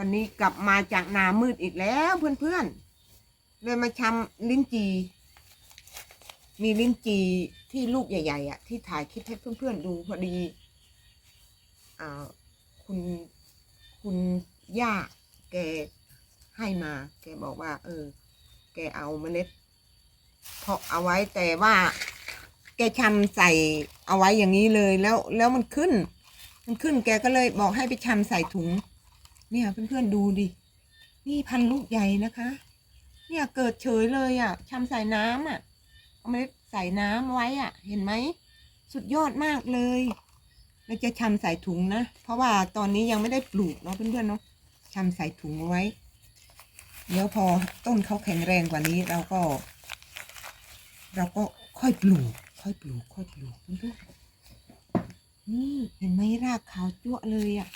วันนี้กลับมาจากนามืดอีกแล้วเพื่อนๆ เลยมาชำลิ้นจี มีลิ้นจีที่ลูกใหญ่ๆอะที่ถ่ายคลิปให้เพื่อนๆดูพอดีอ่าคุณคุณย่าแกให้มา แกบอกว่า เออ แกเอาเมล็ดเพาะเอาไว้แต่ว่า แกชำใส่เอาไว้อย่างนี้เลยแล้วแล้วมันขึ้น มันขึ้นแกก็เลยบอกให้ไปชำใส่ถุง เนี่ยเพื่อนๆดูดิ นี่พันลูกใหญ่นะคะ เนี่ยเกิดเฉยเลยอะชำใส่น้ำอะ เอาเมล็ดใส่น้ำไว้อะ เห็นไหม สุดยอดมากเลยเราจะชำใส่ถุงนะ เพราะว่าตอนนี้ยังไม่ได้ปลูกเนาะเพื่อนๆเนาะชำใส่ถุงไว้ เดี๋ยวพอต้นเขาแข็งแรงกว่านี้เราก็ เราก็ค่อยปลูก ค่อยปลูก ค่อยปลูกเพื่อนๆนี่เห็นไหมรากขาวจั่วเลยอะ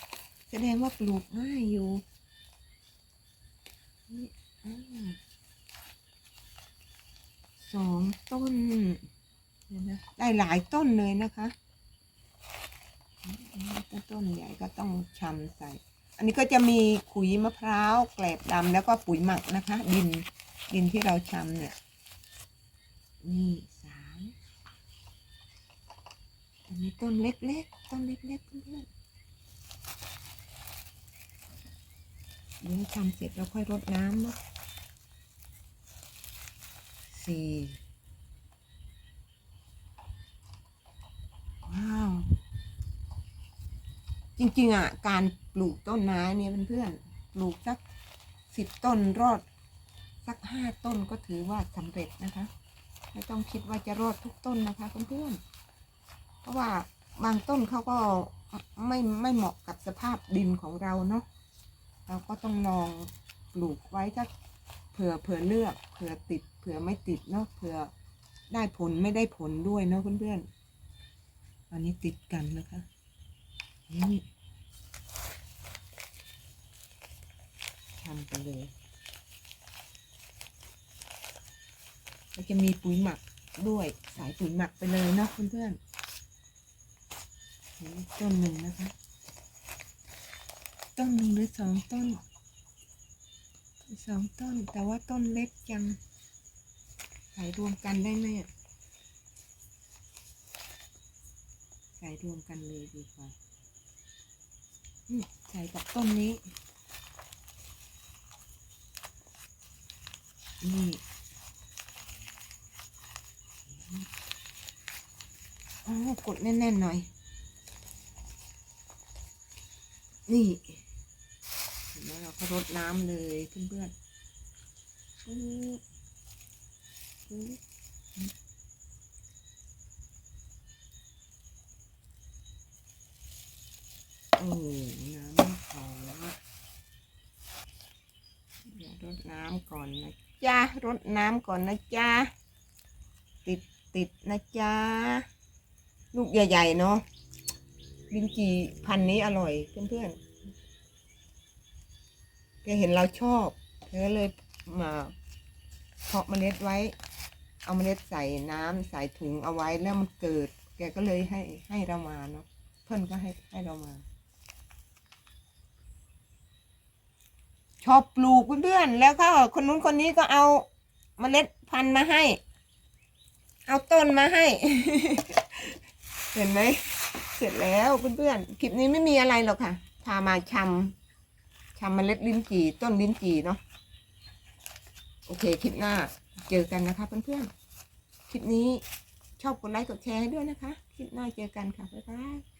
แสดงว่าปลูกง่ายอยู่นี่อ่าสองต้นเดี๋ยนะได้หลายต้นเลยนะคะต้นต้นใหญ่ก็ต้องชำใส่ อันนี้ก็จะมีขุยมะพร้าวแกลบดำแล้วก็ปุ๋ยหมักนะคะ ดินดินที่เราชำเนี่ยนี่สามอันนี้ต้นเล็กๆต้นเล็กๆเพื่อนๆ เดี๋ยวทำเสร็จเราค่อยรดน้ำเนาะสี่ว้าว จริงๆอะ การปลูกต้นไม้เนี่ยเพื่อนๆปลูกสักสิบต้นรอด สักห้าต้นก็ถือว่าสำเร็จนะคะ ไม่ต้องคิดว่าจะรอดทุกต้นนะคะเพื่อนๆเพราะว่า บางต้นเขาก็ไม่ไม่เหมาะกับสภาพดินของเราเนาะเราก็ต้องลองปลูกไว้ถ้าเผื่อเผื่อเลือกเผื่อติดเผื่อไม่ติดเนาะเผื่อได้ผลไม่ได้ผลด้วยเนาะเพื่อนๆอันนี้ติดกันนะคะนี่ทำไปเลยก็จะมีปุ๋ยหมักด้วยสายปุ๋ยหมักไปเลยเนาะเพื่อนๆ ต้นหนึ่งนะคะ ต้นหนึ่งหรือสองต้นสองต้น แต่ว่าต้นเล็กจังใส่รวมกันได้ไหมใส่รวมกันเลยดีกว่าใส่กับต้นนี้ นี่อ๋อกดแน่นๆหน่อย นี่เห็นไหมเราก็รดน้ำเลยเพื่อนๆปึ๊บปึ๊บโอ้น้ำไม่พอเดี๋ยวรดน้ำก่อนนะจ๊ะรดน้ำก่อนนะจ๊ะติดติดนะจ๊ะลูกใหญ่ๆเนาะ ลินจีพันนี้อร่อยเพื่อนๆแกเห็นเราชอบแกก็เลยมาเพาะเมล็ดไว้ เอาเมล็ดใส่น้ำใส่ถุงเอาไว้แล้วมันเกิด แกก็เลยให้ให้เรามาเนาะเพื่อนก็ให้ให้เรามา ชอบปลูกเพื่อนๆแล้วก็คนนู้นคนนี้ก็เอาเมล็ดพันธุ์มาให้ เอาต้นมาให้ เห็นไหม เสร็จแล้วเพื่อนๆ คลิปนี้ไม่มีอะไรหรอกค่ะ พามาชำชำเมล็ดลิ้นจี่ต้นลิ้นจี่เนาะ โอเคคลิปหน้าเจอกันนะคะเพื่อนๆ คลิปนี้ชอบกดไลค์กดแชร์ให้ด้วยนะคะ คลิปหน้าเจอกันค่ะ บ๊ายบาย